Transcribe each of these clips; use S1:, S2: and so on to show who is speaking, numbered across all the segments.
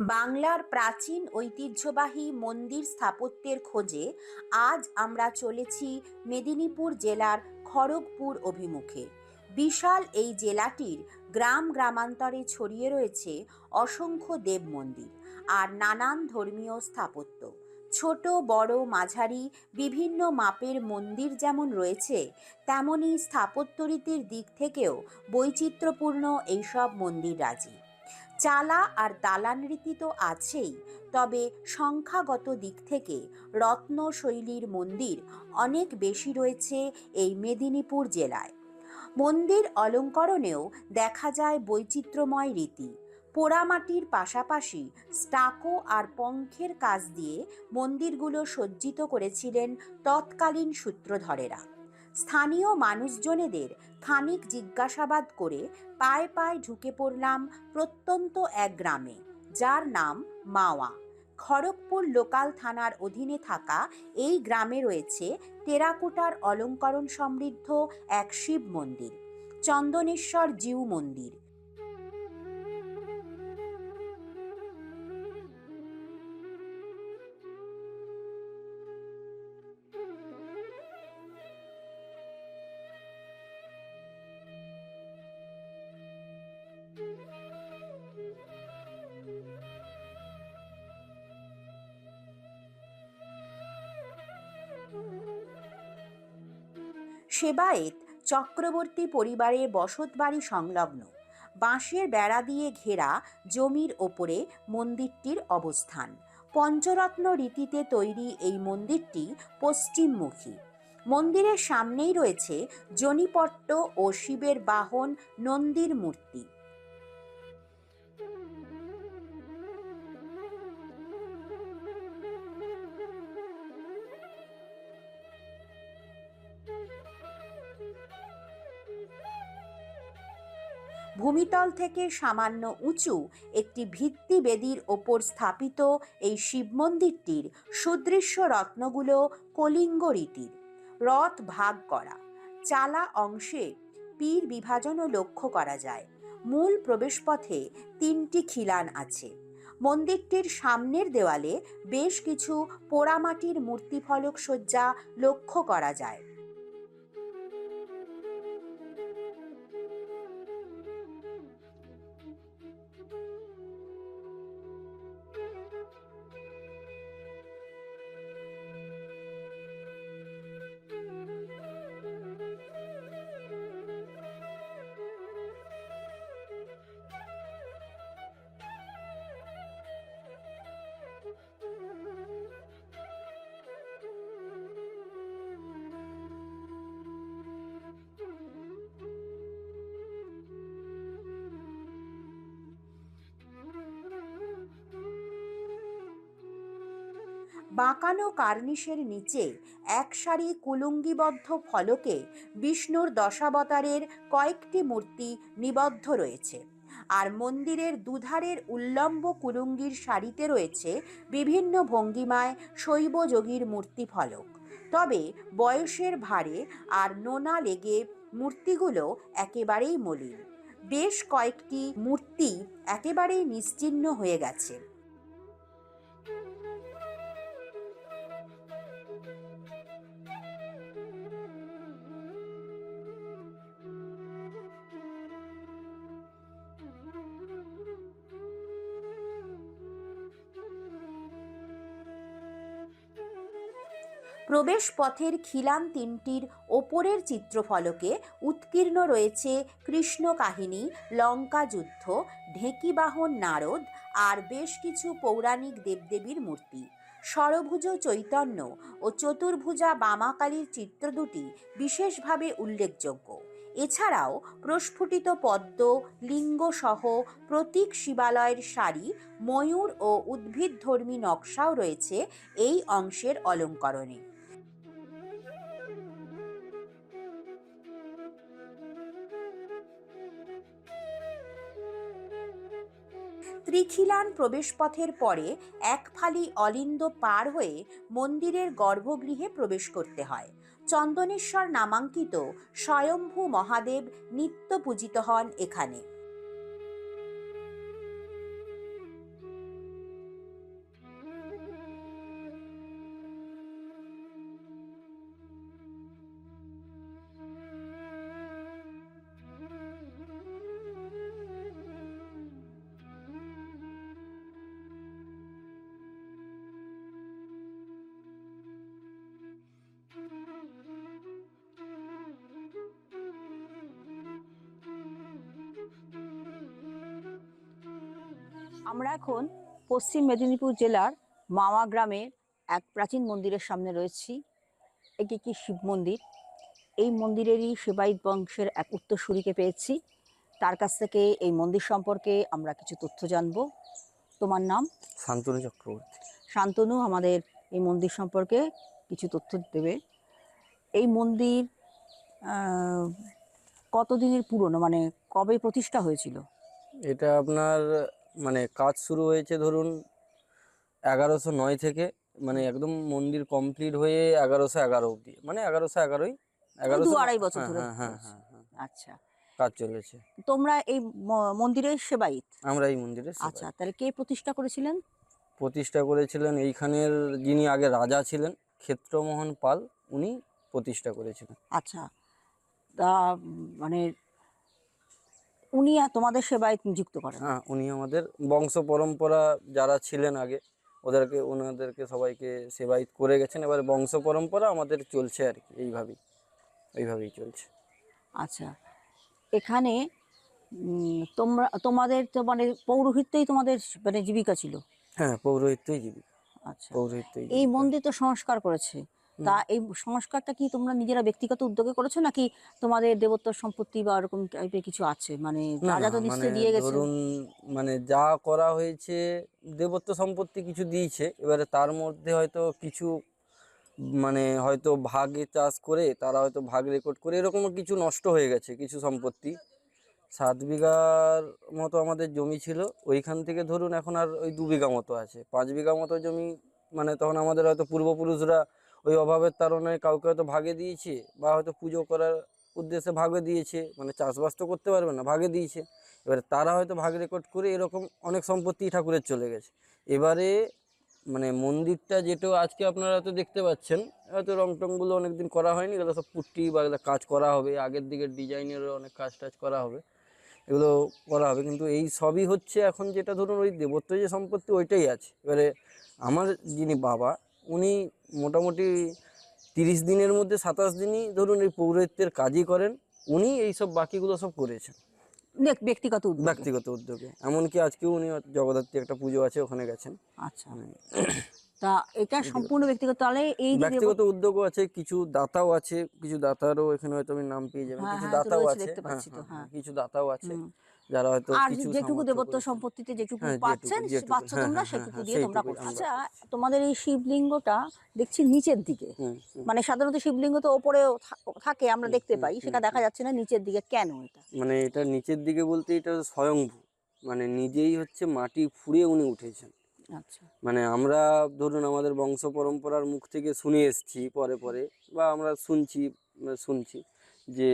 S1: বাংলার প্রাচীন ঐতিহ্যবাহী মন্দির স্থাপত্যের খোঁজে আজ আমরা চলেছি মেদিনীপুর জেলার খড়গপুর অভিমুখে। বিশাল এই জেলাটির গ্রাম গ্রামান্তরে ছড়িয়ে রয়েছে অসংখ্য দেব মন্দির আর নানান ধর্মীয় স্থাপত্য। ছোট, বড়, মাঝারি, বিভিন্ন মাপের মন্দির যেমন রয়েছে তেমনই স্থাপত্যরীতির দিক থেকেও বৈচিত্র্যপূর্ণ এইসব মন্দির রাজি। চালা আর দালান রীতি তো আছেই, তবে সংখ্যাগত দিক থেকে রত্ন শৈলীর মন্দির অনেক বেশি রয়েছে এই মেদিনীপুর জেলায়। মন্দির অলঙ্করণেও দেখা যায় বৈচিত্র্যময় রীতি। পোড়ামাটির পাশাপাশি স্টাকো আর পঙ্খের কাজ দিয়ে মন্দিরগুলো সজ্জিত করেছিলেন তৎকালীন সূত্রধরেরা। স্থানীয় মানুষজনেদের খানিক জিজ্ঞাসাবাদ করে পায়ে পায়ে ঢুকে পড়লাম প্রত্যন্ত এক গ্রামে, যার নাম মাওয়া। খড়গপুর লোকাল থানার অধীনে থাকা এই গ্রামে রয়েছে টেরাকোটার অলঙ্করণ সমৃদ্ধ এক শিব মন্দির, চন্দনেশ্বর জিউ মন্দির। সেবায়েত চক্রবর্তী পরিবারের বসতবাড়ি সংলগ্ন। বাঁশের বেড়া দিয়ে ঘেরা জমির ওপরে মন্দিরটির অবস্থান। পঞ্চরত্ন রীতিতে তৈরি এই মন্দিরটি পশ্চিমমুখী। মন্দিরের সামনেই রয়েছে জনিপট্ট ও শিবের বাহন নন্দীর মূর্তি। ভূমিতল থেকে সামান্য উঁচু একটি ভিত্তি বেদির ওপর স্থাপিত এই শিব মন্দিরটির সুদৃশ্য রত্নগুলো কলিঙ্গ রীতির। রথ ভাগ করা। চালা অংশে পীর বিভাজনও লক্ষ্য করা যায়। মূল প্রবেশপথে তিনটি খিলান আছে। মন্দিরটির সামনের দেওয়ালে বেশ কিছু পোড়ামাটির মূর্তিফলক সজ্জা লক্ষ্য করা যায়। বাঁকানো কার্নিশের নিচে এক সারি কুলুঙ্গিবদ্ধ ফলকে বিষ্ণুর দশাবতারের কয়েকটি মূর্তি নিবদ্ধ রয়েছে। আর মন্দিরের দুধারের উল্লম্ব কুলুঙ্গির সারিতে রয়েছে বিভিন্ন ভঙ্গিমায় শৈব যোগীর মূর্তি ফলক। তবে বয়সের ভারে আর নোনা লেগে মূর্তিগুলো একেবারেই মলিন। বেশ কয়েকটি মূর্তি একেবারেই নিশ্চিহ্ন হয়ে গেছে। প্রবেশ পথের খিলান তিনটির ওপরের চিত্রফলকে উৎকীর্ণ রয়েছে কৃষ্ণ কাহিনী, লঙ্কা যুদ্ধ, ঢেঁকিবাহন নারদ আর বেশ কিছু পৌরাণিক দেবদেবীর মূর্তি। ষড়ভুজ চৈতন্য ও চতুর্ভুজা বামাকালীর চিত্র দুটি বিশেষভাবে উল্লেখযোগ্য। এছাড়াও প্রস্ফুটিত পদ্ম, লিঙ্গসহ প্রতীক শিবালয়ের সারি, ময়ূর ও উদ্ভিদধর্মী নকশাও রয়েছে এই অংশের অলঙ্করণে। ত্রিখিলান প্রবেশপথের পরে এক ফালি অলিন্দ পার হয়ে মন্দিরের গর্ভগৃহে প্রবেশ করতে হয়। চন্দনেশ্বর নামাঙ্কিত স্বয়ম্ভু মহাদেব নিত্য পূজিত হন এখানে।
S2: আমরা এখন পশ্চিম মেদিনীপুর জেলার মাওয়া গ্রামের এক প্রাচীন মন্দিরের সামনে রয়েছি। এটি একটি শিব মন্দির। এই মন্দিরেরই সেবায়িত বংশের এক উত্তরসূরিকে পেয়েছি। তার কাছ থেকে এই মন্দির সম্পর্কে আমরা কিছু তথ্য জানব। তোমার নাম?
S3: শান্তনু চক্রবর্তী।
S2: শান্তনু আমাদের এই মন্দির সম্পর্কে কিছু তথ্য দেবে। এই মন্দির কতদিনের পুরনো? মানে কবে প্রতিষ্ঠা হয়েছিল?
S3: এটা আপনার মানে কাজ শুরু হয়েছে ধরুন এগারোশো নয় থেকে মানে একদম মন্দির কমপ্লিট হয়ে এগারোশো এগারো অব্দি মানে এগারোশো এগারোই এগারোশো
S2: আড়াই বছর
S3: হ্যাঁ,
S2: ধরে
S3: হ্যাঁ হ্যাঁ হ্যাঁ হ্যাঁ।
S2: আচ্ছা।
S3: কাজ চলেছে।
S2: তোমরা এই মন্দিরের সেবায়িত?
S3: আমরা এই মন্দিরে
S2: আচ্ছা তাহলে কে প্রতিষ্ঠা করেছিলেন?
S3: প্রতিষ্ঠা করেছিলেন এইখানের যিনি আগে রাজা ছিলেন ক্ষেত্রমোহন পাল উনি প্রতিষ্ঠা করেছিলেন।
S2: আচ্ছা। তা মানে উনি তোমাদের সেবায় নিযুক্ত করেন।
S3: হ্যাঁ উনি আমাদের বংশ পরম্পরা যারা ছিলেন আগে ওদেরকে ওনাদেরকে সবাইকে সেবায়িত করে গেছেন। এবার বংশ পরম্পরা আমাদের চলছে আর কি এইভাবেই এইভাবেই চলছে।
S2: আচ্ছা এখানে তোমরা তোমাদের তো মানে পৌরোহিত্যই তোমাদের মানে জীবিকা ছিল?
S3: হ্যাঁ পৌরোহিত্যই জীবিকা।
S2: আচ্ছা
S3: পৌরোহিত্যই
S2: এই মন্দির তো সংস্কার করেছে। তা এই সংস্কারটা কি তোমরা নিজেরা ব্যক্তিগত উদ্যোগে করেছ নাকি তোমাদের দেবত্ব সম্পত্তি বা ওরকম টাইপের কিছু আছে? মানে রাজা তো নিশ্চয়ই
S3: মানে
S2: দিয়ে গেছে।
S3: ধরুন মানে যা করা হয়েছে দেবত্ব সম্পত্তি কিছু দিয়েছে এবারে তার মধ্যে হয়তো কিছু মানে হয়তো ভাগে চাষ করে তারা হয়তো ভাগ রেকর্ড করে এরকম কিছু নষ্ট হয়ে গেছে কিছু সম্পত্তি। সাত বিঘার মতো আমাদের জমি ছিল ওইখান থেকে ধরুন এখন আর ওই দু বিঘা মতো আছে। পাঁচ বিঘা মতো জমি মানে তখন আমাদের হয়তো পূর্বপুরুষরা ওই অভাবের তাড়নায় কাউকে হয়তো ভাগে দিয়েছে বা হয়তো পুজো করার উদ্দেশ্যে ভাগে দিয়েছে মানে চাষবাস তো করতে পারবে না, ভাগে দিয়েছে। এবারে তারা হয়তো ভাগ রেকর্ড করে এরকম অনেক সম্পত্তি ঠাকুরের চলে গেছে। এবারে মানে মন্দিরটা যেটা আজকে আপনারা তো দেখতে পাচ্ছেন, হয়তো রং টংগুলো অনেকদিন করা হয়নি, এগুলো সব পুট্টি বা এগুলো কাজ করা হবে, আগের দিকের ডিজাইনেরও অনেক কাজ টাজ করা হবে, এগুলো করা হবে। কিন্তু এই সবই হচ্ছে এখন যেটা ধরুন ওই দেবত্ব যে সম্পত্তি ওইটাই আছে। এবারে আমার যিনি বাবা উনি মোটামুটি তিরিশ দিনের মধ্যে সাতাশ দিনই ধরুন এই পৌরোহিত্যের কাজই করেন উনি এই সব বাকিগুলো সব করেছেন।
S2: ব্যক্তিগত উদ্যোগ।
S3: ব্যক্তিগত উদ্যোগে। এমনকি আজকেও উনি জগদ্ধাত্রী একটা পুজো আছে ওখানে গেছেন।
S2: আচ্ছা। তা এটা সম্পূর্ণ ব্যক্তিগত তাহলে এই
S3: ব্যক্তিগত উদ্যোগও আছে কিছু দাতাও আছে কিছু দাতারও এখানে হয়তো আমি নাম পেয়ে যাবেন
S2: হ্যাঁ,
S3: কিছু
S2: হ্যাঁ,
S3: দাতাও আছে হ্যাঁ,
S2: তো,
S3: হ্যাঁ,
S2: হ্যাঁ।
S3: কিছু দাতাও আছে। যারা হয়তো
S2: আর
S3: কিছু
S2: যেটুকু দেবত্ব সম্পত্তিতে যেটুকু
S3: হ্যাঁ,
S2: পাচ্ছেন পাচ্ছ তোমরা
S3: হ্যাঁ,
S2: সেটুকু
S3: হ্যাঁ,
S2: দিয়ে তোমরা করছ আচ্ছা তোমাদের এই শিবলিঙ্গটা দেখছি নিচের দিকে। মানে সাধারণত শিবলিঙ্গ তো ওপরেও থাকে আমরা দেখতে পাই সেটা দেখা যাচ্ছে না নিচের দিকে কেন এটা?
S3: মানে এটা নিচের দিকে বলতে এটা স্বয়ংভূ মানে নিজেই হচ্ছে মাটি ফুঁড়ে উনি উঠেছেন।
S2: আচ্ছা।
S3: মানে আমরা ধরুন আমাদের বংশ পরম্পরার মুখ থেকে শুনে এসেছি পরে পরে বা আমরা শুনছি শুনছি যে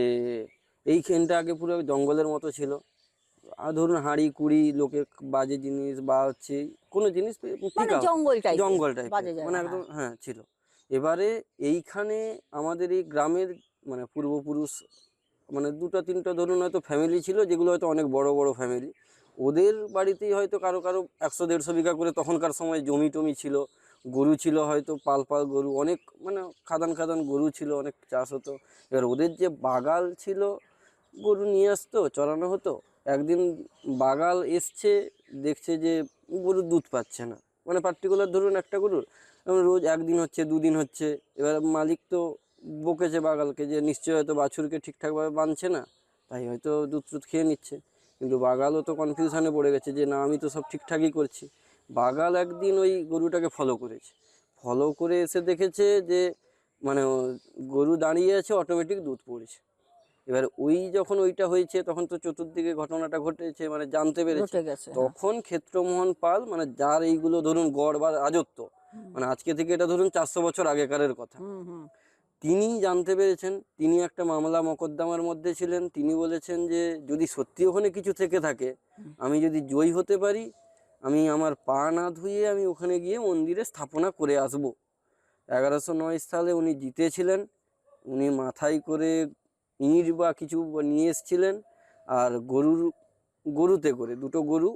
S3: এইখানটা আগে পুরো জঙ্গলের মতো ছিল। ধরুন হাঁড়ি কুড়ি লোকের বাজে জিনিস বা হচ্ছে কোনো জিনিস
S2: মানে জঙ্গল টাইপ
S3: জঙ্গল টাইপ মানে একদম হ্যাঁ ছিল। এবারে এইখানে আমাদের এই গ্রামের মানে পূর্বপুরুষ মানে দুটো তিনটা ধরুন হয়তো ফ্যামিলি ছিল যেগুলো হয়তো অনেক বড় বড় ফ্যামিলি ওদের বাড়িতেই হয়তো কারও কারও একশো দেড়শো বিঘা করে তখনকার সময় জমি টমি ছিল। গরু ছিল হয়তো পাল পাল গরু অনেক মানে খাদান খাদান গরু ছিল অনেক চাষ হতো। এবার ওদের যে বাগাল ছিল গরু নিয়ে আসতো চড়ানো হতো একদিন বাগাল এসছে, দেখছে যে গরু দুধ পাচ্ছে না। মানে পার্টিকুলার ধরুন একটা গরুর রোজ একদিন হচ্ছে, দুদিন হচ্ছে, এবার মালিক তো বকেছে বাগালকে যে নিশ্চয়ই হয়তো বাছুরকে ঠিকঠাকভাবে বাঁধছে না, তাই হয়তো দুধ টুধ খেয়ে নিচ্ছে। কিন্তু বাগালও তো কনফিউশনে পড়ে গেছে যে না, আমি তো সব ঠিকঠাকই করছি। বাগাল একদিন ওই গরুটাকে ফলো করেছে। ফলো করে এসে দেখেছে যে মানে গরু দাঁড়িয়ে আছে অটোমেটিক দুধ পড়ছে। এবার ওই যখন ওইটা হয়েছে তখন তো চতুর্দিকে ঘটনাটা ঘটেছে মানে জানতে পেরেছে।
S2: হ্যাঁ।
S3: তখন ক্ষেত্রমোহন পাল মানে যার এইগুলো ধরুন গড় বা রাজত্ব মানে আজকে থেকে এটা ধরুন চারশো বছর আগেকারের কথা। তিনি জানতে পেরেছেন তিনি একটা মামলা মকদ্দমার মধ্যে ছিলেন তিনি বলেছেন যে যদি সত্যি ওখানে কিছু থেকে থাকে আমি যদি জয়ী হতে পারি আমি আমার পা না ধুয়ে আমি ওখানে গিয়ে মন্দিরে স্থাপনা করে আসব। এগারোশো নয় সালে উনি জিতেছিলেন উনি মাথায় করে ইঁট বা কিছু নিয়ে এসেছিলেন আর গরুর গরুতে করে দুটো গরু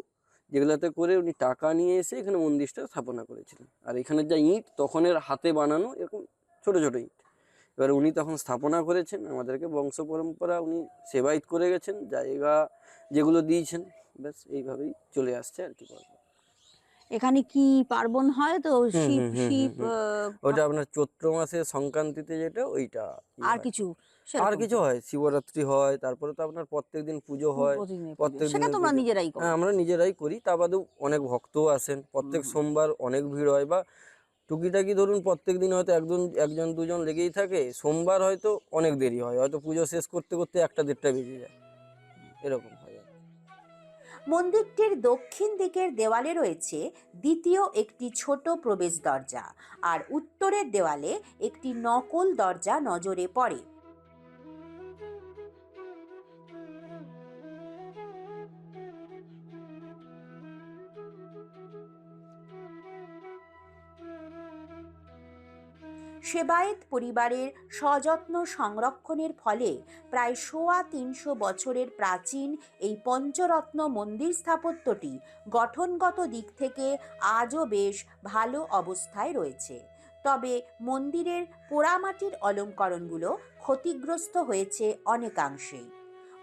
S3: যেগুলোতে করে উনি টাকা নিয়ে এসে এখানে মন্দিরটা স্থাপনা করেছিলেন। আর এখানে যা ইঁট তখনের হাতে বানানো এরকম ছোট ছোট ইঁট। এবার উনি তখন স্থাপনা করেছেন আমাদেরকে বংশ পরম্পরা উনি সেবায়িত করে গেছেন জায়গা যেগুলো দিয়েছেন ব্যাস এইভাবেই চলে আসছে আর কি বলব
S2: এখানে কি পার্বণ হয় তো? শিব শিব
S3: ওটা আপনার চৈত্র মাসে সংক্রান্তিতে যেটা ওইটা
S2: আর কিছু?
S3: আর কিছু হয় শিবরাত্রি হয় তারপরে তো আপনার প্রত্যেক দিন পুজো হয়। প্রত্যেক
S2: তোমরা নিজেরাই
S3: হ্যাঁ আমরা নিজেরাই করি তা বাদেও অনেক ভক্তও আসেন প্রত্যেক সোমবার অনেক ভিড় হয় বা টুকিটাকি ধরুন প্রত্যেক দিন হয়তো একজন একজন দুজন লেগেই থাকে সোমবার হয়তো অনেক দেরি হয় হয়তো পুজো শেষ করতে করতে একটা দেড়টা বেজে যায়। এরকম হয়
S1: মন্দিরটির দক্ষিণ দিকের দেওয়ালে রয়েছে দ্বিতীয় একটি ছোট প্রবেশ দরজা আর উত্তরের দেওয়ালে একটি নকল দরজা নজরে পড়ে। সেবায়েত পরিবারের সযত্ন সংরক্ষণের ফলে প্রায় সোয়া তিনশো বছরের প্রাচীন এই পঞ্চরত্ন মন্দির স্থাপত্যটি গঠনগত দিক থেকে আজও বেশ ভালো অবস্থায় রয়েছে। তবে মন্দিরের পোড়ামাটির অলঙ্করণগুলো ক্ষতিগ্রস্ত হয়েছে অনেকাংশেই।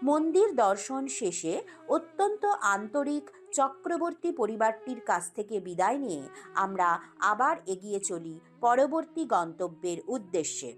S1: মন্দির দর্শন শেষে অত্যন্ত আন্তরিক চক্রবর্তী পরিবারটির কাছ থেকে বিদায় নিয়ে আমরা আবার এগিয়ে চলি পরবর্তী গন্তব্যের উদ্দেশ্যে।